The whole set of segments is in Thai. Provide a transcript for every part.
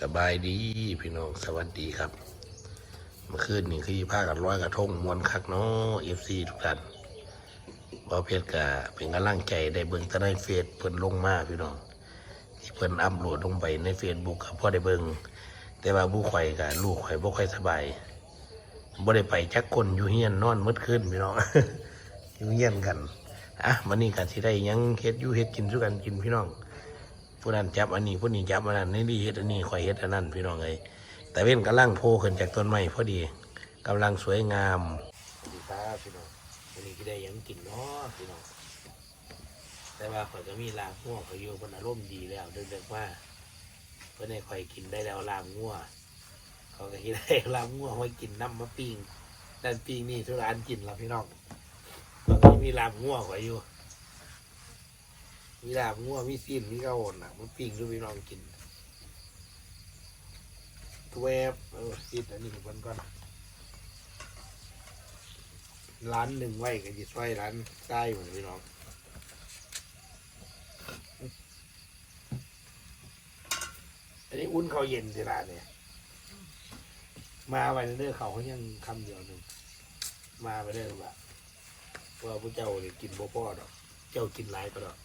สบายดีพี่น้องสวัสดีครับ เมื่อคืนนี่คือผ้ากันร้อยกระทงมวนคักเนาะเอฟซีทุกท่านบอเพชรกะเป็นกำลังใจได้เบิ่งตะในเฟซเพิ่นลงมาพี่น้อง ที่เพิ่นอัพโหลดลงไปในเฟซบุ๊กครับพอได้เบิ่งแต่ว่าผู้ข่อยกับลูกข่อยบ่ค่อยสบายบ่ได้ไปจักคนอยู่เฮียนนอนมืดขึ้นพี่น้องอยู่เฮียนกันอะวันนี้กันสิได้ยังเฮ็ดอยู่เฮ็ดกินสู้กันกินพี่น้อง ผู้นั้นจับอันนี้ผู้นี้จับอันนั้นนี่ดีเฮ็ดอันนี้ข่อยเฮ็ดอันนั้นพี่น้องเอ้ยแต่เว้นกำลังโผล่ขึ้นจากต้นไม้พอดีกำลังสวยงามสวัสดีครับพี่น้องวันนี้ก็ได้ยังกินเนาะพี่น้องแต่ว่าข่อยก็มีลางง่วงข่อยอยู่เพิ่นอารมณ์ดีแล้วเด็กๆว่าเพิ่นให้ข่อยกินได้แล้วลางง่วงเขาก็คิดได้ลางง่วงไว้กินน้ำมะปิ้งนั่นปิ้งนี่ทุกร้านกินแล้วพี่น้องตอนนี้มีลางง่วงข่อยอยู่ มีลาบงัวมีซีนมีข้าวโอนอะมันปิ้งดูพี่น้องกินตัวแวบเออซีนอันนี้ก่อนก่อนร้านหนึ่งไว้ก็จะช่วยร้านใต้เหมือนพี่น้องอันนี้อุ่นเขาเย็นสิร้าเนี่ย มาไว้เด้อเขาเขายังคำเดียวหนึ่งมาไปเด้อว่าว่าพระเจ้าเนี่ยกินบ่พ่อดอก เจ้ากินหลายก็ดอก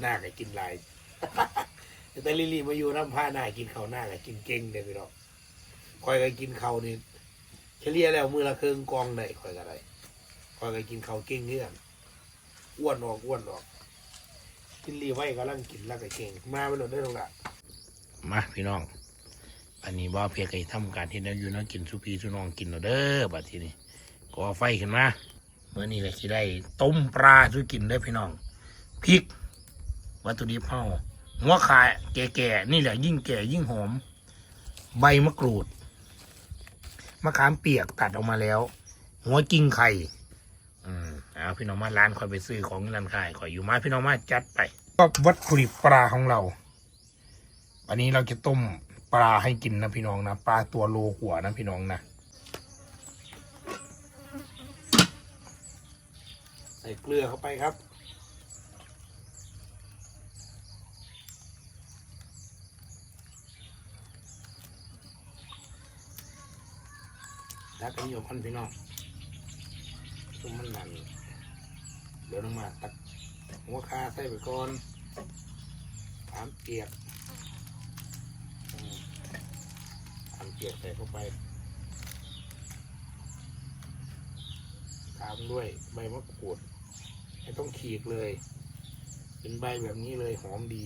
หน้าก็กินหลาย แต่ลิลี่มาอยู่น้ำผ้าหน้ากินเขาวหน้าก็กินเก่งเด้อพี่น้องคอยก็กินเขาวนี่เฉลี่ยแล้วมือละเครื่องกองได้คอยก็ได้คอยก็กินเขาวเก่งเงื่อนอ้วนออกอ้วนออกกินรีไว้ก็ลังกินแล้วก็เก่งมาไปหลดได้ตรงละมาพี่น้อง อันนี้บ่าเพียงไอ้ทำการที่นั่นอยู่นั่นกินสุพีสุน้องกินเอาเด้อบัดทีนี้ก็ไฟขึ้นมาเมื่อนี้เลยที่ได้ต้มปลาสุกินได้อพี่น้องพริก วัตถุดิบเฮาหัวขาแก่ๆนี่แหละยิ่งแก่ยิ่งหอม ใบมะกรูดมะขามเปียกตัดออกมาแล้ว หัวกิ้งไข่อืมเอาพี่น้องมาร้านคอยไปซื้อของร้านขายคอยอยู่มาพี่น้องมาจัดไปก็วัตถุดิบปลาของเราอันนี้เราจะต้มปลาให้กินนะพี่น้องนะปลาตัวโลกว่านะพี่น้องนะใส่เกลือเข้าไปครับ แล้วก็นิยมพันพี่น้องซุ่มมันนั่นเดี๋ยวลงมาตักหัวคาใส่ไปก่อนถามเกียกถามเกียกใส่เข้าไปตามด้วยใบมะกรูดไม่ต้องขีดเลย เป็นใบแบบนี้เลยหอมดี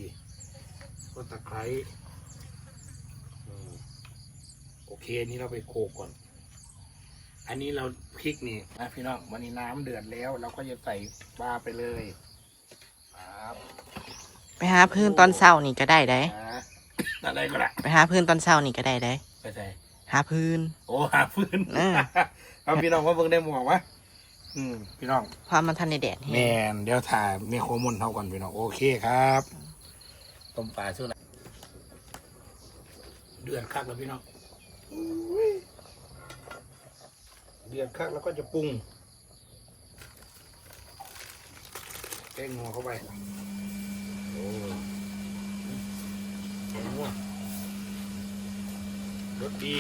ก็ตะไคร้โอเค นี้เราไปโขกก่อน อันนี้เราพริกนี่นะพี่น้องวันนี้น้ำเดือดแล้ว เราก็จะใส่ปลาไปเลยครับไปหาพื้นตอนเช้านี่ก็ได้ได้ นะอะไรก็ได้ไปหาพื้นตอนเช้านี่ก็ได้ได้ไปใส่ หาพื้น โอ้หาฟืนเออ เอาพี่น้องว่าเบิ่งได้หมวกวะอืมพี่น้องเพราะมันทันในแดดแมแห้งนเดี๋ยวถ่ายเมียโคมนเท่าก่อนพี่น้องโอเคครับต้มปลาช่วงไหนเดือดคักแล้วพี่น้องอุ้ย เดือดคักแล้วก็จะปรุงแกงงอเข้าไปโอ้นัวรสดี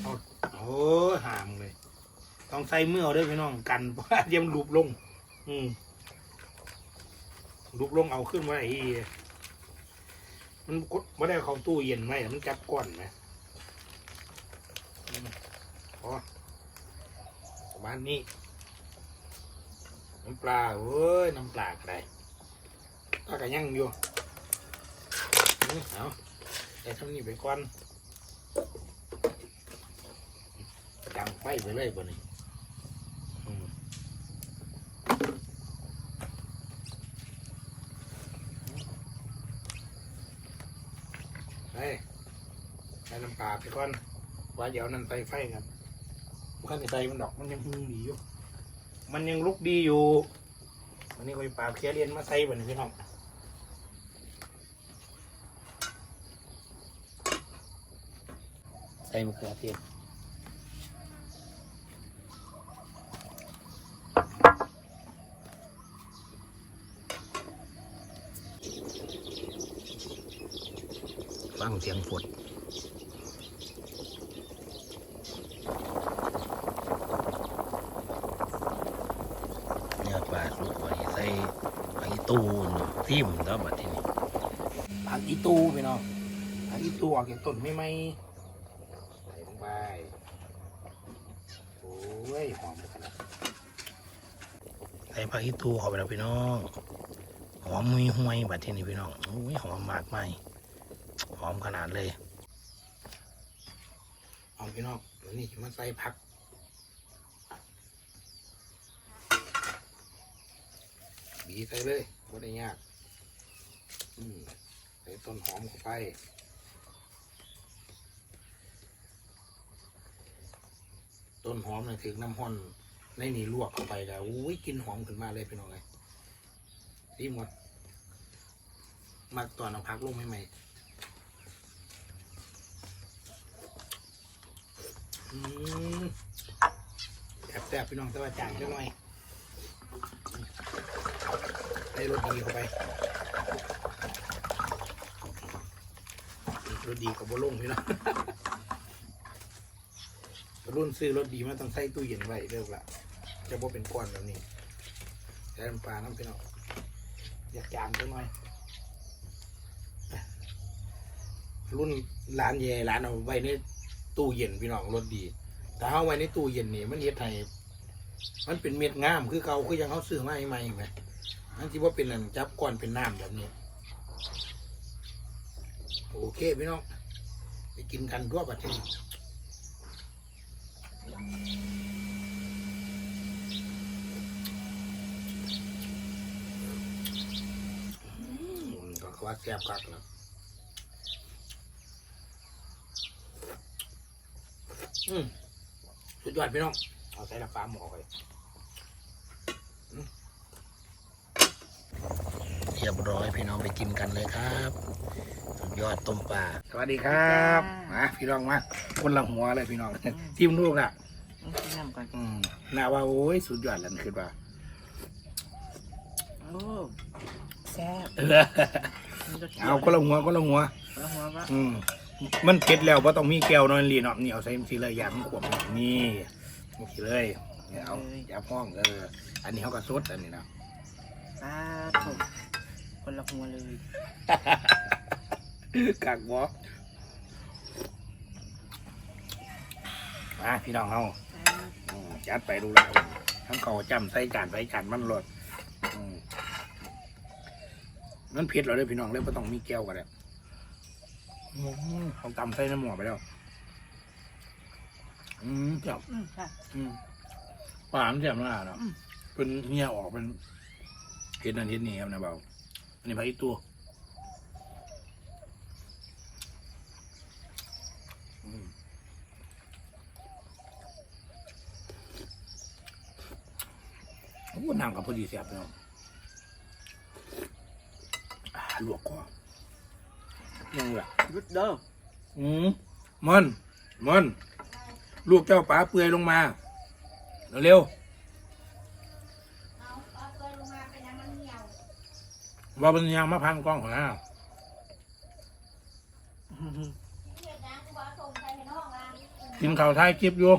เอาโอ้หามเลย ต้องใส่เมื่อด้วยพี่น้องกันเพราะเดี๋ยวมันลุบลง อืมลุบลงเอาขึ้นไว้อี มันกดไม่ได้เข้าตู้เย็นไว้มันจับก้อนไหมอืมพอประมาณนี้ น้ำปลาเว้ย น้ำปลาก็ได้ปลากระยั่งอยู่นี่เอาแต่ทำนี่ไปก่อนดังไฟไปเลยบ่นี่ ใส่น้ำปลาไปก่อนว่าเดี๋ยวนั่นใส่ไฟกันคันใส่มันดอกมันยังพึ่งดีอยู่ มันยังลุกดีอยู่วันนี้ก็ปลาเคียเรียนมาใส่บ่นพี่น้องใส่มะเขือเทศฟังเสียงฝน นซิมแล้วบัดทีนี้ผักอีตูพี่น้องผักอีตูออกจากต้นไม่ไหมใส่ลงไปโอ้ยหอมขนาดใส่ผักอีตูเข้าไปแล้วพี่น้องหอมมุยห่วยบัดทีนี้พี่น้องโอ้ยหอมมากไหมหอมขนาดเลยเอาพี่น้องเดี๋ยวนี้จะมาใส่ผักบีใส่เลยก็ได้ยาก ใส่ต้นหอมเข้าไป ต้นหอมเนี่ยถึงน้ำห้อนในนี่ลวกเข้าไปแล้วอุ้ยกินหอมขึ้นมาเลยพี่น้องเลยรีบหมดมาตอนเอาพักลงใหม่ๆอืมแซ่บๆพี่น้องแต่ว่าจางจังหน่อยได้รถดีเข้าไป รถดีกับบอลลงพี่เนาะรุ่นซื้อรถดีมาต้องใส่ตู้เย็นไว้เรียกละจะบ่เป็นก้อนแบบนี้ใส่น้ำปลาน้ำพี่เนาะอยากจามจังหน่อยรุ่นร้านใหญ่ร้านเอาไว้ในตู้เย็นพี่น้องรถดี แต่เอาไว้ในตู้เย็นนี่มันเฮ็ดให้มันเป็นเม็ดงามคือเก่าคือยังเขาซื้อมาใหม่ๆไหมอันที่ว่าเป็นอันจับก้อนเป็นน้ำแบบนี้ โอเคพี่น้องไปกินกันทั่วประเทศก็ว่าแซ่บคักนะอืมสุดยอดพี่น้อง เอาใส่ละฟ้าหมอไป รียบร้อยพี่น้องไปกินกันเลยครับสุดยอดต้มปลาสวัสดีครับมาพี่น้องมาคนละหัวเลยพี่น้องทิมลูกอะน้ำก่อนอืมน่าว่าโอ้ยสุดยอดแล้วคือว่าโอ้แซ่บเออเอาคนละหัวคนละหัวแล้วหัวว่าอืมมันเก็ดแล้วว่าต้องมีแก้วนอนลีเนาะนี่เอาใส่สีเลยอย่างมันขวบนี่โอเคเลยเนี่ยเอาอย่าพ้องเอออันนี้เขาก็สดอันนี้นะสาธุ คนละหัวเลยกักบอมาพี่น้องเฮาอืมจัดไปดูแลทั้งเขาจำใส่จานใส่จานมันรดอืมนั่นเผ็ดเราเลยพี่น้องเลยไม่ต้องมีแก้วกันเลยอืมเขาตำใส่น้ำหมอไปแล้ว อืมเจ็บอืมค่ะ อืมปลามันเจ็บมากเนาะอืม เป็นเหี้ยออกเป็นเห็ดนั่นเห็ดนี่ครับนะเบา อันนี้ผักอีตัวอืมโอ้น้ำกับพอดีเสียบเนาะอ่าลวกคอยังไงยุดเด้ออืมมันมันลูกเจ้าป๋าเปื่อยลงมา เร็วเอาเอาตัวลงมาเป็นน้ำมันเหนียว ๆ ว่าเป็นยังมาพันกล้องของน้าเทียดนะกูบอกส่งไปในห้องละกินข้าวท้ายคลิปอยู่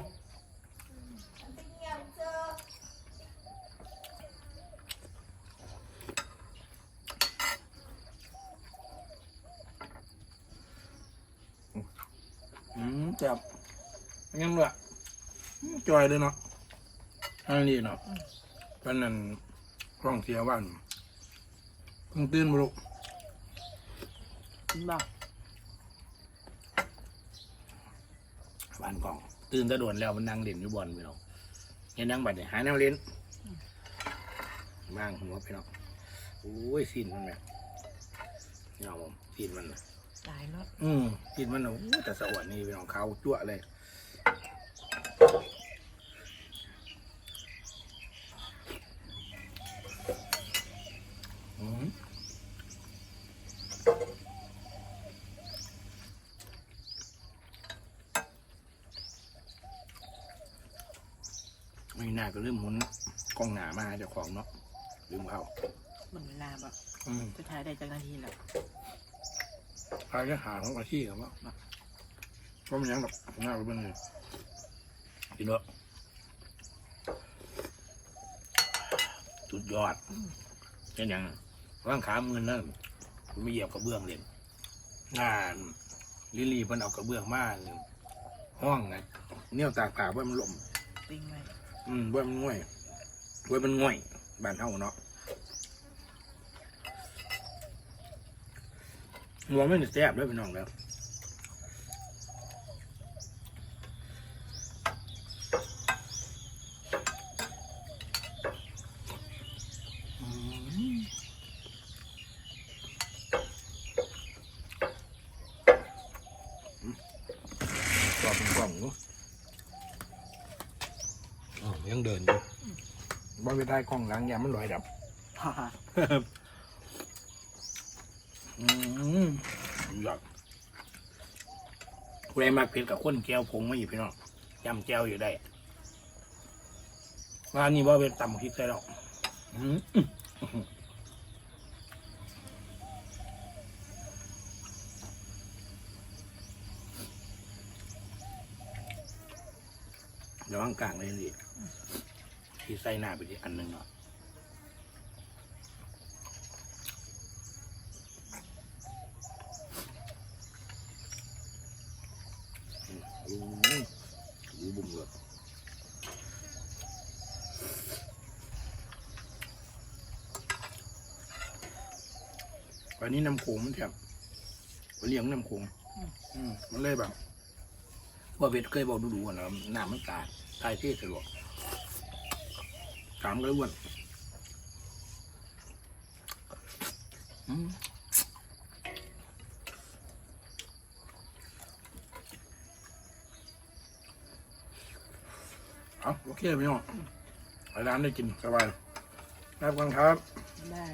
มันเป็นเหนียวเจออืมจับยังด้วยอืมจอยเลยเนาะอันนี้เนาะเป็นนั่นกล้องเสียวัน เพิ่งตื่นมาลูกกินบ่บ้านกล่อง ตื่นแตะโดนแล้วมันนั่งเล่นอยู่บอลพี่น้องเห็นนั่งบัดเนี่ยหาแนวเล่นบ้างหัวพี่น้องโอ้ยสิ้นมันแบบนี่เอาผมสิ้นมันน่ะตายแล้วอืมสิ้นมันน่ะโอ้แต่สวรรค์นี่พี่น้องเขาจั่วเลยอืมไม่น่าก็เริ่มหมุน กล้องหนามาเจ้าของเนาะลืมเขามันเวลาบ่อืมจะถ่ายได้จากนาทีแล้วทายก็หาของอาชีพครับว่าก็มันยังดอกหน้าไปเบิ่งเลยกินเนาะสุดยอดเช่นอย่างร่างขามือนั่นผมไม่เหยียบกระเบื้องเลยงานลิลี่เพิ่นเอากระเบื้องมาเนี่ยห้องไงเนี่ยตากตากไว้มันลมปิ้งไว้อืมไว้มันง่วย ไว้มันง่วยบานเฮาเนาะหัวไม่ได้แซ่บด้วยพี่น้องแล้วอืมอืมกรอบเป็นกล่องเนอะอ๋อยังเดินอยู่ บ่ไปได้กล้องหลังยามันลอยดับฮ่าฮ่าอืมยอดผู้ใดมักเผ็ดกับข้นแก้วผงไมาอยู่พี่น้องจำแก้วอยู่ได้ร้านนี้ว่าเป็นตำพริกได้หรอกอืมเดี๋ยววางกลางเลยดิ ที่ใส่หน้าไปที่อันหนึ่งเนาะอืมดูบุ้มเลยวันนี้น้ำโขงมันแถบเลี้ยงน้ำโขงมันเลยแบบว่าเพชรเคยบอกดูๆนะน้ำมันกาดตายเท่สะดวก สามเลยอ้วนอืมเอาโอเคพี่น้องไปร้านได้กินสบายครับกันครับ ได้